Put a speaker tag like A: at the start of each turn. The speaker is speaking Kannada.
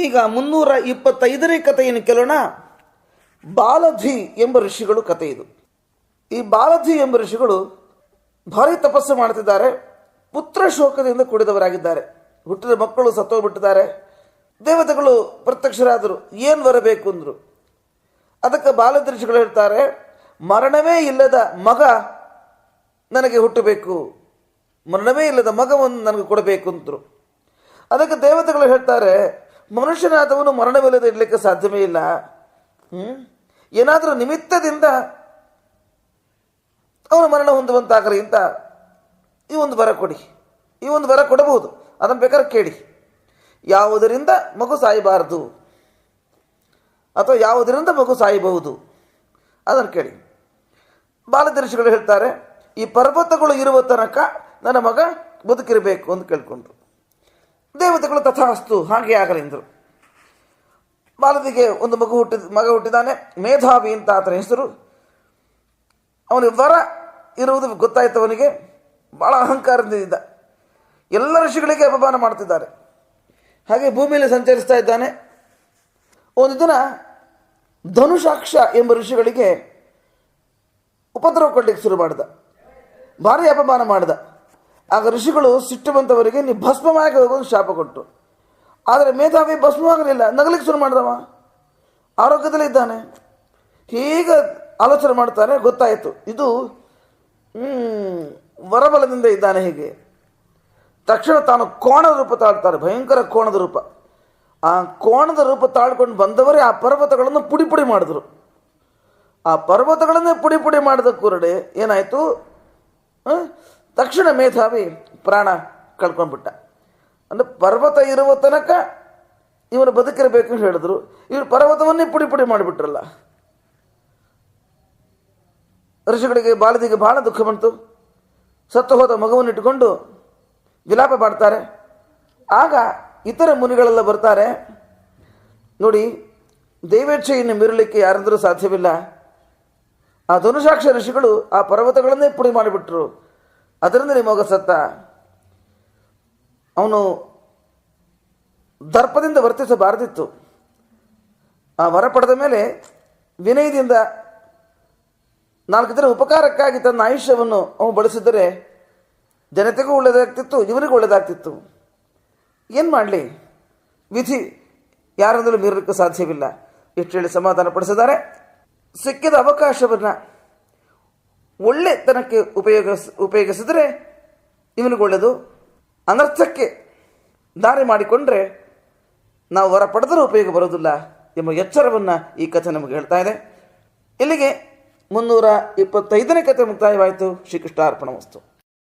A: ಈಗ ಮುನ್ನೂರ ಇಪ್ಪತ್ತೈದನೇ ಕಥೆಯನ್ನು ಕೇಳೋಣ? ಬಾಲಧಿ ಎಂಬ ಋಷಿಗಳು ಕಥೆ ಇದು. ಈ ಬಾಲಧಿ ಎಂಬ ಋಷಿಗಳು ಭಾರಿ ತಪಸ್ಸು ಮಾಡ್ತಿದ್ದಾರೆ. ಪುತ್ರ ಶೋಕದಿಂದ ಕೂಡಿದವರಾಗಿದ್ದಾರೆ. ಹುಟ್ಟಿದ ಮಕ್ಕಳು ಸತ್ತೋಗ್ಬಿಟ್ಟಿದ್ದಾರೆ. ದೇವತೆಗಳು ಪ್ರತ್ಯಕ್ಷರಾದರು. ಏನು ಬರಬೇಕು ಅಂದರು. ಅದಕ್ಕೆ ಬಾಲದೃಷಿಗಳು ಹೇಳ್ತಾರೆ, ಮರಣವೇ ಇಲ್ಲದ ಮಗ ನನಗೆ ಹುಟ್ಟಬೇಕು. ಮರಣವೇ ಇಲ್ಲದ ಮಗವನ್ನು ನನಗೆ ಕೊಡಬೇಕು ಅಂತರು ಅದಕ್ಕೆ ದೇವತೆಗಳು ಹೇಳ್ತಾರೆ ಮನುಷ್ಯನಾದವನು ಮರಣವಿಲ್ಲದೆ ಇರಲಿಕ್ಕೆ ಸಾಧ್ಯವೇ ಇಲ್ಲ? ಏನಾದರೂ ನಿಮಿತ್ತದಿಂದ ಅವನು ಮರಣ ಹೊಂದುವಂತಾಗಲಿ ಅಂತ ಈ ಒಂದು ವರ ಕೊಡಿ. ಈ ಒಂದು ವರ ಕೊಡಬಹುದು. ಅದನ್ನು ಬೇಕಾದ್ರೆ ಕೇಳಿ. ಯಾವುದರಿಂದ ಮಗು ಸಾಯಬಾರದು? ಅಥವಾ ಯಾವುದರಿಂದ ಮಗು ಸಾಯಬಹುದು? ಅದನ್ನು ಕೇಳಿ. ಬಾಲದರ್ಶಿಗಳು ಹೇಳ್ತಾರೆ, ಈ ಪರ್ವತಗಳು ಇರುವ ತನಕ ನನ್ನ ಮಗ ಬದುಕಿರಬೇಕು ಅಂತ ಕೇಳ್ಕೊಂಡ್ರು. ದೇವತೆಗಳು ತಥಾಸ್ತು ಹಾಗೆ ಆಗಲಿ ಎಂದರು. ಬಾಲದಿಗೆ ಒಂದು ಮಗು ಹುಟ್ಟಿದ ಮಗ ಹುಟ್ಟಿದಾನೆ. ಮೇಧಾವಿ ಅಂತ ಆತನ ಹೆಸರು. ಅವನಿಗೆ ವರ ಇರುವುದು ಗೊತ್ತಾಯಿತು ಅವನಿಗೆ ಭಾಳ ಅಹಂಕಾರದಿಂದ ಎಲ್ಲ ಋಷಿಗಳಿಗೆ ಅಪಮಾನ ಮಾಡ್ತಿದ್ದಾರೆ. ಹಾಗೆ ಭೂಮಿಯಲ್ಲಿ ಸಂಚರಿಸ್ತಾ ಇದ್ದಾನೆ. ಒಂದು ದಿನ ಧನುಷಾಕ್ಷ ಎಂಬ ಋಷಿಗಳಿಗೆ ಉಪದ್ರವ ಕೊಡ್ಲಿಕ್ಕೆ ಶುರು ಮಾಡಿದ. ಭಾರಿ ಅಪಮಾನ ಮಾಡಿದ. ಆಗ ಋಷಿಗಳು ಸಿಟ್ಟು ಬಂತವರಿಗೆ ನೀವು ಭಸ್ಮವಾಗಿ ಹೋಗೋದು ಶಾಪ ಕೊಟ್ಟು. ಆದರೆ ಮೇಧಾವಿ ಭಸ್ಮವಾಗಲಿಲ್ಲ. ನಗಲಿಕ್ಕೆ ಶುರು ಮಾಡಿದವ. ಆರೋಗ್ಯದಲ್ಲಿ ಇದ್ದಾನೆ. ಹೀಗೆ ಆಲೋಚನೆ ಮಾಡ್ತಾರೆ ಗೊತ್ತಾಯಿತು. ಇದು ವರಬಲದಿಂದ ಇದ್ದಾನೆ ಹೀಗೆ. ತಕ್ಷಣ ತಾನು ಕೋಣದ ರೂಪ ತಾಳ್ತಾರೆ. ಭಯಂಕರ ಕೋಣದ ರೂಪ. ಆ ಕೋಣದ ರೂಪ ತಾಳ್ಕೊಂಡು ಬಂದವರೇ ಆ ಪರ್ವತಗಳನ್ನು ಪುಡಿ ಪುಡಿ ಮಾಡಿದ್ರು. ಆ ಪರ್ವತಗಳನ್ನೇ ಪುಡಿ ಪುಡಿ ಮಾಡಿದ ಕುರುಡೆ ಏನಾಯಿತು? ತಕ್ಷಣ ಮೇಧಾವಿ ಪ್ರಾಣ ಕಳ್ಕೊಂಡ್ಬಿಟ್ಟ. ಅಂದರೆ ಪರ್ವತ ಇರುವ ತನಕ ಇವನು ಬದುಕಿರಬೇಕು ಅಂತ ಹೇಳಿದ್ರು. ಇವರು ಪರ್ವತವನ್ನೇ ಪುಡಿ ಪುಡಿ ಮಾಡಿಬಿಟ್ರಲ್ಲ. ಋಷಿಗಳಿಗೆ ಬಾಲದಿಗೆ ಬಹಳ ದುಃಖ ಬಂತು. ಸತ್ತು ಹೋದ ಮಗುವನ್ನು ಇಟ್ಟುಕೊಂಡು ವಿಲಾಪ ಮಾಡ್ತಾರೆ. ಆಗ ಇತರ ಮುನಿಗಳೆಲ್ಲ ಬರ್ತಾರೆ. ನೋಡಿ ದೈವೇಚ್ಛೆಯನ್ನು ಮೀರಲಿಕ್ಕೆ ಯಾರಂದರೂ ಸಾಧ್ಯವಿಲ್ಲ. ಆ ಧನುಷಾಕ್ಷ ಋಷಿಗಳು ಆ ಪರ್ವತಗಳನ್ನೇ ಪುಡಿ ಮಾಡಿಬಿಟ್ರು. ಅದರಿಂದ ಮಗ ಸತ್ತ? ಅವನು ದರ್ಪದಿಂದ ವರ್ತಿಸಬಾರದಿತ್ತು. ಆ ವರ ಪಡೆದ ಮೇಲೆ ವಿನಯದಿಂದ ನಾಲ್ಕು ದಿನ ಉಪಕಾರಕ್ಕಾಗಿ ತನ್ನ ಆಯುಷ್ಯವನ್ನು ಅವನು ಬಳಸಿದರೆ ಜನತೆಗೂ ಒಳ್ಳೆಯದಾಗ್ತಿತ್ತು ಇವನಿಗೂ ಒಳ್ಳೆಯದಾಗ್ತಿತ್ತು. ಏನು ಮಾಡಲಿ? ವಿಧಿ ಯಾರಿಂದಲೂ ಮೀರಲಿಕ್ಕೆ ಸಾಧ್ಯವಿಲ್ಲ. ಇಷ್ಟು ಹೇಳಿ ಸಮಾಧಾನ ಪಡಿಸಿದ್ದಾರೆ ಸಿಕ್ಕಿದ ಅವಕಾಶವನ್ನು ಒಳ್ಳೆತನಕ್ಕೆ ಉಪಯೋಗಿಸ್, ಉಪಯೋಗಿಸಿದರೆ ಇವನಿಗೆ ಒಳ್ಳೆಯದು ಅನರ್ಥಕ್ಕೆ ದಾರಿ ಮಾಡಿಕೊಂಡ್ರೆ ನಾವು ವರ ಪಡೆದರೂ ಉಪಯೋಗ ಬರೋದಿಲ್ಲ ಎಂಬ ಎಚ್ಚರವನ್ನು ಈ ಕಥೆ ನಮಗೆ ಹೇಳ್ತಾ ಇದೆ. ಇಲ್ಲಿಗೆ ಮುನ್ನೂರ ಇಪ್ಪತ್ತೈದನೇ ಕಥೆ ಮುಕ್ತಾಯವಾಯಿತು. ಶ್ರೀಕೃಷ್ಣ ಅರ್ಪಣ ವಸ್ತು.